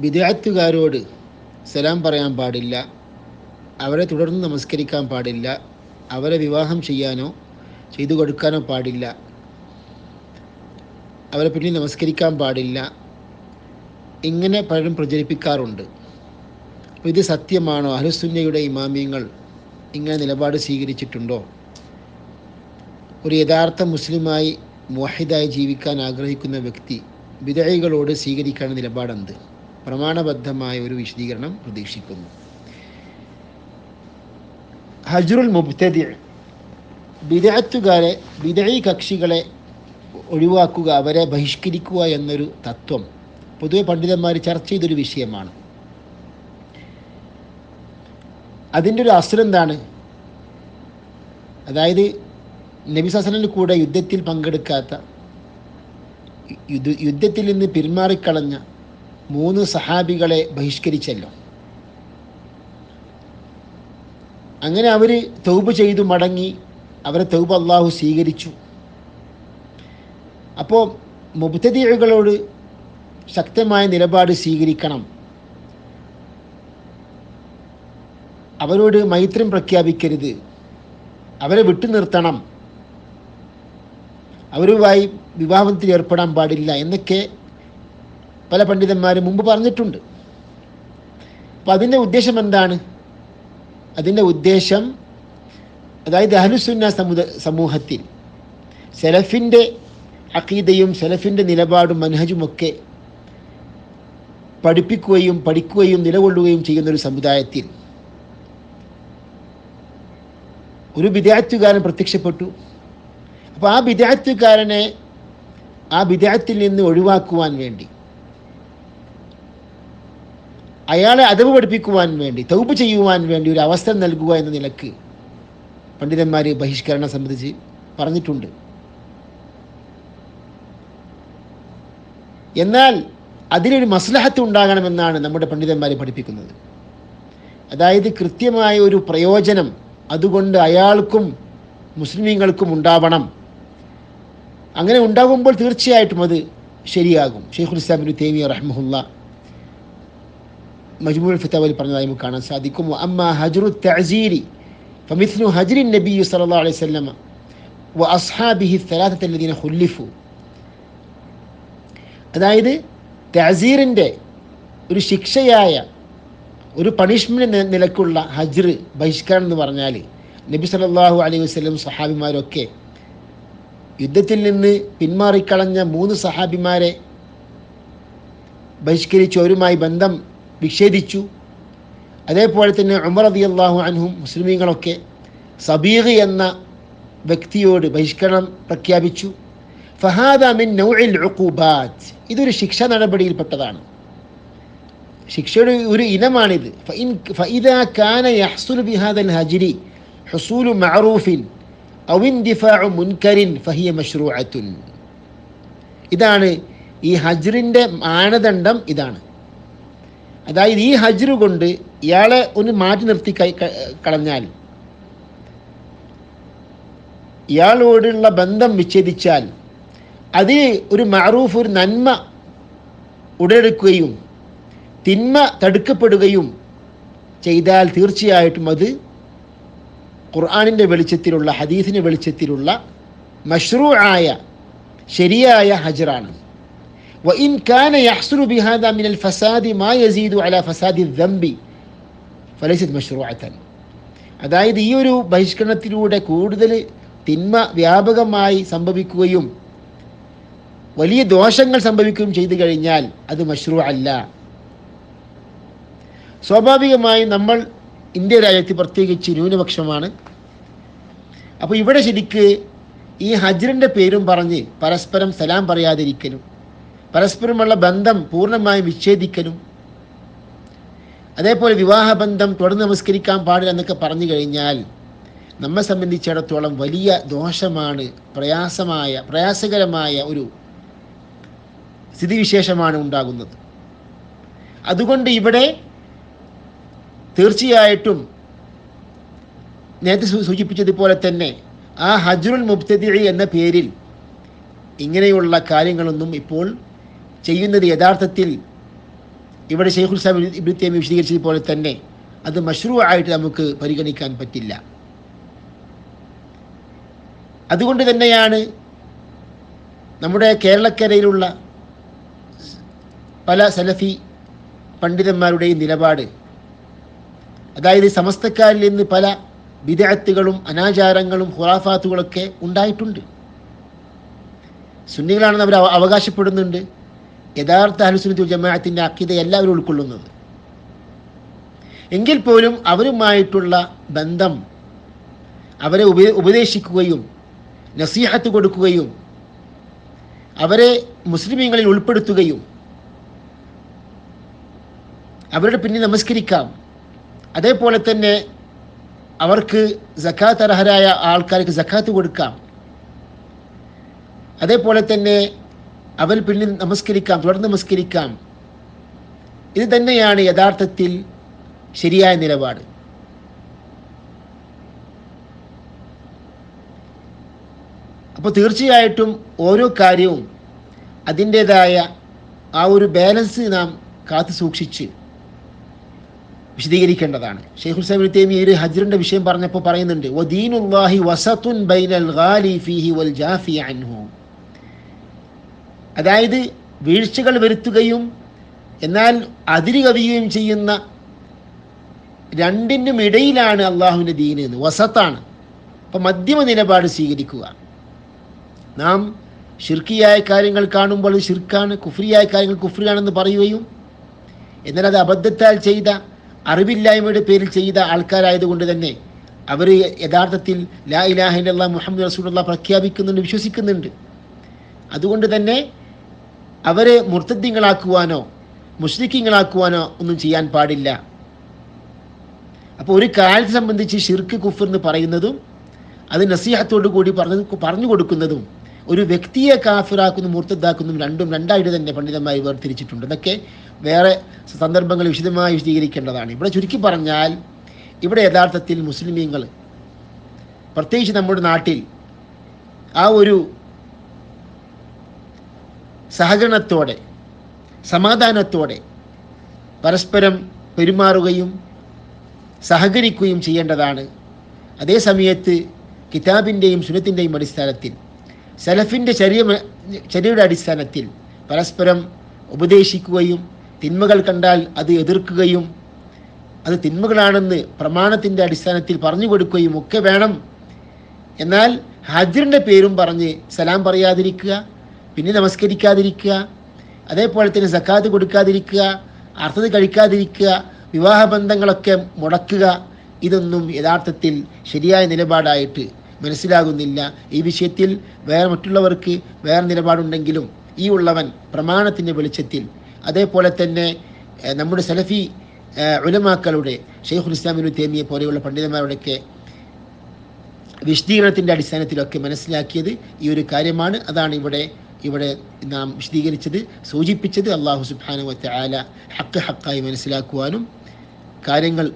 വിദേഹത്തുകാരോട് സലാം പറയാൻ പാടില്ല അവരെ തുടർന്ന് നമസ്കരിക്കാൻ പാടില്ല അവരെ വിവാഹം ചെയ്യാനോ ചെയ്തു കൊടുക്കാനോ പാടില്ല അവരെ പിന്നിൽ നമസ്കരിക്കാൻ പാടില്ല ഇങ്ങനെ പലരും പ്രചരിപ്പിക്കാറുണ്ട്. അപ്പോൾ ഇത് സത്യമാണോ? അഹ്ലുസുന്നയുടെ ഇമാമിയങ്ങൾ ഇങ്ങനെ നിലപാട് സ്വീകരിച്ചിട്ടുണ്ടോ? ഒരു യഥാർത്ഥ മുസ്ലിമായി മോഹിദായി ജീവിക്കാൻ ആഗ്രഹിക്കുന്ന വ്യക്തി വിധേയികളോട് സ്വീകരിക്കാൻ നിലപാടെന്ത്? പ്രമാണബദ്ധമായ ഒരു വിശദീകരണം പ്രതീക്ഷിക്കുന്നു. ഹജ്റുൽ മുബ്തദി ബിദഅത്തുകാരെ ബിദഈ കക്ഷികളെ ഒഴിവാക്കുക അവരെ ബഹിഷ്കരിക്കുക എന്നൊരു തത്വം പൊതുവെ പണ്ഡിതന്മാർ ചർച്ച ചെയ്തൊരു വിഷയമാണ്. അതിന്റെ ഒരു അസുരം എന്താണ്? അതായത് നബി സസനിൽ കൂടെ യുദ്ധത്തിൽ പങ്കെടുക്കാത്ത യുദ്ധ യുദ്ധത്തിൽ നിന്ന് പിന്മാറിക്കളഞ്ഞ മൂന്ന് സഹാബികളെ ബഹിഷ്കരിച്ചല്ലോ. അങ്ങനെ അവർ തൗബ് ചെയ്തു മടങ്ങി. അവരെ തൗബ് അള്ളാഹു സ്വീകരിച്ചു. അപ്പോൾ മുബ്തദികളോട് ശക്തമായ നിലപാട് സ്വീകരിക്കണം. അവരോട് മൈത്രം പ്രഖ്യാപിക്കരുത്. അവരെ വിട്ടു നിർത്തണം. അവരുമായി വിവാഹത്തിൽ ഏർപ്പെടാൻ പാടില്ല എന്നൊക്കെ പല പണ്ഡിതന്മാരും മുമ്പ് പറഞ്ഞിട്ടുണ്ട്. അപ്പം അതിന്റെ ഉദ്ദേശം എന്താണ്? അതിന്റെ ഉദ്ദേശം അതായത് അഹ്ലുസുന്ന സമുദ സമൂഹത്തിൽ സെലഫിന്റെ അക്കീതയും സെലഫിന്റെ നിലപാടും മനഹജുമൊക്കെ പഠിപ്പിക്കുകയും പഠിക്കുകയും നിലകൊള്ളുകയും ചെയ്യുന്ന ഒരു സമുദായത്തിൽ ഒരു വിദ്യാർത്ഥികാരൻ പ്രത്യക്ഷപ്പെട്ടു. അപ്പോൾ ആ വിദ്യാർത്ഥിക്കാരനെ ആ വിദ്യാർത്ഥിയിൽ നിന്ന് ഒഴിവാക്കുവാൻ വേണ്ടി അയാളെ അതവ് പഠിപ്പിക്കുവാൻ വേണ്ടി തൗപ്പ് ചെയ്യുവാൻ വേണ്ടി ഒരു അവസരം നൽകുക എന്ന നിലയ്ക്ക് പണ്ഡിതന്മാർ ബഹിഷ്കരണം സംബന്ധിച്ച് പറഞ്ഞിട്ടുണ്ട്. എന്നാൽ അതിനൊരു മസ്ലഹത്ത് ഉണ്ടാകണമെന്നാണ് നമ്മുടെ പണ്ഡിതന്മാർ പഠിപ്പിക്കുന്നത്. അതായത് കൃത്യമായ ഒരു പ്രയോജനം അതുകൊണ്ട് അയാൾക്കും മുസ്ലിമീങ്ങൾക്കും ഉണ്ടാവണം. അങ്ങനെ ഉണ്ടാകുമ്പോൾ തീർച്ചയായിട്ടും അത് ശരിയാകും. ഷെയ്ഖുൽ ഇസ്ലാമിന് തേമിയ റഹ്മുല്ല മജ്മൂൽ ഫിത്താബിൽ പറഞ്ഞതായി നമുക്ക് കാണാൻ സാധിക്കും അമ്മ ഹജ്റു തഅസീരി ഫമിഥ്നു ഹജ്റിൻ നബി സല്ലല്ലാഹു അലൈഹി വസല്ലമ വ അസ്ഹാബിഹി സലാസത്തെ ലദീന ഹുല്ലിഫു അതായത് തഅസീറിന്റെ ഒരു ശിക്ഷയായ ഒരു പണിഷ്മെന്റ് നിലക്കുള്ള ഹജ്ർ ബഹിഷ്കരണം എന്ന് പറഞ്ഞാൽ നബി സല്ലല്ലാഹു അലൈഹി വസല്ലം സഹാബിമാരൊക്കെ യുദ്ധത്തിൽ നിന്ന് പിന്മാറിക്കളഞ്ഞ മൂന്ന് സഹാബിമാരെ ബഹിഷ്കരിച്ചവരുമായി ബന്ധം വിച്ഛേദിച്ചു അതേപോലെ തന്നെ ഉമർ അതി അള്ളാഹു അൻഹും മുസ്ലിമീങ്ങളൊക്കെ സബീഖ് എന്ന വ്യക്തിയോട് ബഹിഷ്കരണം പ്രഖ്യാപിച്ചു. ഫഹാദ മിൻ നൗഇൽ ഉഖൂബാത്ത് ഇതൊരു ശിക്ഷ നടപടിയിൽപ്പെട്ടതാണ്. ശിക്ഷയുടെ ഒരു ഇനമാണിത്. ഫഇൻ ഫഇദാ കാന യഹ്സുലു ബിഹാദൽ ഹജ്രി ഹുസൂലു മഅറൂഫിൻ ഔ ഇൻദിഫാഉ ഫഹിയ ഇതാണ് ഈ ഹജ്റിന്റെ മാനദണ്ഡം ഇതാണ്. അതായത് ഈ ഹജ്റ് കൊണ്ട് ഇയാളെ ഒന്ന് മാറ്റി നിർത്തി കൈ കളഞ്ഞാൽ ഇയാളോടുള്ള ബന്ധം വിച്ഛേദിച്ചാൽ അത് ഒരു മാറൂഫ് ഒരു നന്മ ഉടലെടുക്കുകയും തിന്മ തടുക്കപ്പെടുകയും ചെയ്താൽ തീർച്ചയായിട്ടും അത് ഖുർആാനിന്റെ വെളിച്ചത്തിലുള്ള ഹദീസിന്റെ വെളിച്ചത്തിലുള്ള മഷ്റൂ ആയ ശരിയായ ഹജറാണ്. وإن كان يحصل بهذا من الفساد ما يزيد على فساد الذنب فليست مشروعة അതായത് ഈ ഒരു ബഹിഷ്കരണത്തിലൂടെ കൂടുതൽ തിന്മ വ്യാപകമായി സംഭവിക്കുകയും വലിയ ദോഷങ്ങൾ സംഭവിക്കുകയും ചെയ്തു കഴിഞ്ഞാൽ അത് മഷ്റൂ അല്ല സ്വാഭാവികമായും നമ്മൾ ഇന്ത്യ രാജ്യത്ത് പ്രത്യേകിച്ച് ന്യൂനപക്ഷമാണ് അപ്പോൾ ഇവിടെ ശരിക്ക് ഈ ഹജ്റിൻ്റെ പേരും പറഞ്ഞ് പരസ്പരം സലാം പറയാതിരിക്കലും പരസ്പരമുള്ള ബന്ധം പൂർണമായും വിച്ഛേദിക്കലും. അതേപോലെ വിവാഹബന്ധം തുടർന്ന് നമസ്കരിക്കാൻ പാടില്ല എന്നൊക്കെ പറഞ്ഞു കഴിഞ്ഞാൽ നമ്മെ സംബന്ധിച്ചിടത്തോളം വലിയ ദോഷമാണ് പ്രയാസമായ പ്രയാസകരമായ ഒരു സ്ഥിതിവിശേഷമാണ് ഉണ്ടാകുന്നത്. അതുകൊണ്ട് ഇവിടെ തീർച്ചയായിട്ടും നേരത്തെ സൂചിപ്പിച്ചതുപോലെ തന്നെ ആ ഹജ്റുൽ മുബ്തദി എന്ന പേരിൽ ഇങ്ങനെയുള്ള കാര്യങ്ങളൊന്നും ഇപ്പോൾ ചെയ്യുന്നത് യഥാർത്ഥത്തിൽ ഇവിടെ ഷെയ്ഖുൽ സാബ് ഇബ്നു വിശദീകരിച്ചത് പോലെ തന്നെ അത് മഷ്റൂ ആയിട്ട് നമുക്ക് പരിഗണിക്കാൻ പറ്റില്ല. അതുകൊണ്ട് തന്നെയാണ് നമ്മുടെ കേരളക്കരയിലുള്ള പല സലഫി പണ്ഡിതന്മാരുടെയും നിലപാട്. അതായത് സമസ്തക്കാരിൽ നിന്ന് പല വിദഗത്തുകളും അനാചാരങ്ങളും ഹുറാഫാത്തുകളൊക്കെ ഉണ്ടായിട്ടുണ്ട്. സുന്നികളാണെന്ന് അവർ അവകാശപ്പെടുന്നുണ്ട്. യഥാർത്ഥ അനുസരിച്ച് ജമാഅത്തിന്റെ അക്കീത എല്ലാവരും ഉൾക്കൊള്ളുന്നത്. എങ്കിൽ പോലും അവരുമായിട്ടുള്ള ബന്ധം അവരെ ഉപ ഉപദേശിക്കുകയും നസീഹത്ത് കൊടുക്കുകയും അവരെ മുസ്ലിമീങ്ങളിൽ ഉൾപ്പെടുത്തുകയും അവരുടെ പിന്നിൽ നമസ്കരിക്കാം. അതേപോലെ തന്നെ അവർക്ക് ജക്കാത്ത് അർഹരായ ആൾക്കാർക്ക് ജക്കാത്ത് കൊടുക്കാം. അതേപോലെ തന്നെ അവർ പിന്നിൽ നമസ്കരിക്കാം തുടർന്ന് നമസ്കരിക്കാം. ഇത് തന്നെയാണ് യഥാർത്ഥത്തിൽ ശരിയായ നിലപാട്. അപ്പോൾ തീർച്ചയായിട്ടും ഓരോ കാര്യവും അതിന്റേതായ ആ ഒരു ബാലൻസ് നാം കാത്തു സൂക്ഷിച്ച് വിശദീകരിക്കേണ്ടതാണ്. ഷെയ്ഖുൽ സാബിൻ തേമി ഒരു ഹജ്റിന്റെ വിഷയം പറഞ്ഞപ്പോൾ പറയുന്നുണ്ട് വസത്തുൻ ബൈനൽ ഗാലി ഫീഹി വൽ ജാഫി അൻഹു. അതായത് വീഴ്ചകൾ വരുത്തുകയും എന്നാൽ അതിരി കവിയുകയും ചെയ്യുന്ന രണ്ടിനും ഇടയിലാണ് അള്ളാഹുവിന്റെ ദീന് എന്ന്. വസത്താണ്. അപ്പം മധ്യമ നിലപാട് സ്വീകരിക്കുക. നാം ഷിർക്കിയായ കാര്യങ്ങൾ കാണുമ്പോൾ ഷിർക്കാണ് കുഫ്രിയായ കാര്യങ്ങൾ കുഫ്രിയാണെന്ന് പറയുകയും എന്നാൽ അത് അബദ്ധത്താൽ ചെയ്ത അറിവില്ലായ്മയുടെ പേരിൽ ചെയ്ത ആൾക്കാരായതുകൊണ്ട് തന്നെ അവർ യഥാർത്ഥത്തിൽ ലാ ഇലാഹിന്റെ മുഹമ്മദ് റസൂലുള്ള പ്രഖ്യാപിക്കുന്നുണ്ട് വിശ്വസിക്കുന്നുണ്ട്. അതുകൊണ്ട് തന്നെ അവരെ മുർത്തദ്യങ്ങളാക്കുവാനോ മുഷ്രിഖ്യങ്ങളാക്കുവാനോ ഒന്നും ചെയ്യാൻ പാടില്ല. അപ്പോൾ ഒരു കാലത്തെ സംബന്ധിച്ച് ഷിർക്ക് കുഫർ എന്ന് പറയുന്നതും അത് നസീഹത്തോടു കൂടി പറഞ്ഞു പറഞ്ഞു കൊടുക്കുന്നതും ഒരു വ്യക്തിയെ കാഫിറാക്കുന്നു മൂർത്തദ്ദാക്കുന്നതും രണ്ടും രണ്ടായിട്ട് തന്നെ പണ്ഡിതന്മാർ വേർതിരിച്ചിട്ടുണ്ട്. ഇതൊക്കെ വേറെ സന്ദർഭങ്ങൾ വിശദമായി വിശദീകരിക്കേണ്ടതാണ്. ഇവിടെ ചുരുക്കി പറഞ്ഞാൽ ഇവിടെ യഥാർത്ഥത്തിൽ മുസ്ലിമീങ്ങൾ പ്രത്യേകിച്ച് നമ്മുടെ നാട്ടിൽ ആ ഒരു സഹകരണത്തോടെ സമാധാനത്തോടെ പരസ്പരം പെരുമാറുകയും സഹകരിക്കുകയും ചെയ്യേണ്ടതാണ്. അതേ സമയത്ത് കിതാബിന്റെയും സുനത്തിന്റെയും അടിസ്ഥാനത്തിൽ സലഫിന്റെ ചരിയ ചരിയുടെ അടിസ്ഥാനത്തിൽ പരസ്പരം ഉപദേശിക്കുകയും തിന്മകൾ കണ്ടാൽ അത് എതിർക്കുകയും അത് തിന്മകളാണെന്ന് പ്രമാണത്തിന്റെ അടിസ്ഥാനത്തിൽ പറഞ്ഞു കൊടുക്കുകയും ഒക്കെ വേണം. എന്നാൽ ഹജ്റിന്റെ പേരും പറഞ്ഞ് സലാം പറയാതിരിക്കുക പിന്നെ നമസ്കരിക്കാതിരിക്കുക അതേപോലെ തന്നെ സക്കാത്ത് കൊടുക്കാതിരിക്കുക അർത്ഥത കഴിക്കാതിരിക്കുക വിവാഹബന്ധങ്ങളൊക്കെ മുടക്കുക ഇതൊന്നും യഥാർത്ഥത്തിൽ ശരിയായ നിലപാടായിട്ട് മനസ്സിലാകുന്നില്ല. ഈ വിഷയത്തിൽ വേറെ മറ്റുള്ളവർക്ക് വേറെ നിലപാടുണ്ടെങ്കിലും ഈ ഉള്ളവൻ പ്രമാണത്തിന്റെ വെളിച്ചത്തിൽ അതേപോലെ തന്നെ നമ്മുടെ സലഫി ഉലമാക്കളുടെ ഷെയ്ഖുൽ ഇസ്ലാമിനു തേമിയെ പോലെയുള്ള പണ്ഡിതന്മാരുടെയൊക്കെ വിശദീകരണത്തിന്റെ അടിസ്ഥാനത്തിലൊക്കെ മനസ്സിലാക്കിയത് ഈ ഒരു കാര്യമാണ്. അതാണ് ഇവിടെ ഇവിടെ നാം വിശദീകരിച്ചത് സൂചിപ്പിച്ചത് അള്ളാഹു സുബാനുവത്തെ വ തആല ഹക്ക് ഹക്കായി മനസ്സിലാക്കുവാനും കാര്യങ്ങൾ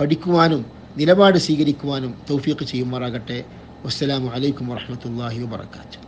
പഠിക്കുവാനും നിലപാട് സ്വീകരിക്കുവാനും തൗഫീഖ് ചെയ്യുമാറാകട്ടെ. വസ്സലാമു അലൈക്കും വറഹ്മത്തുള്ളാഹി വബറകാതുഹു.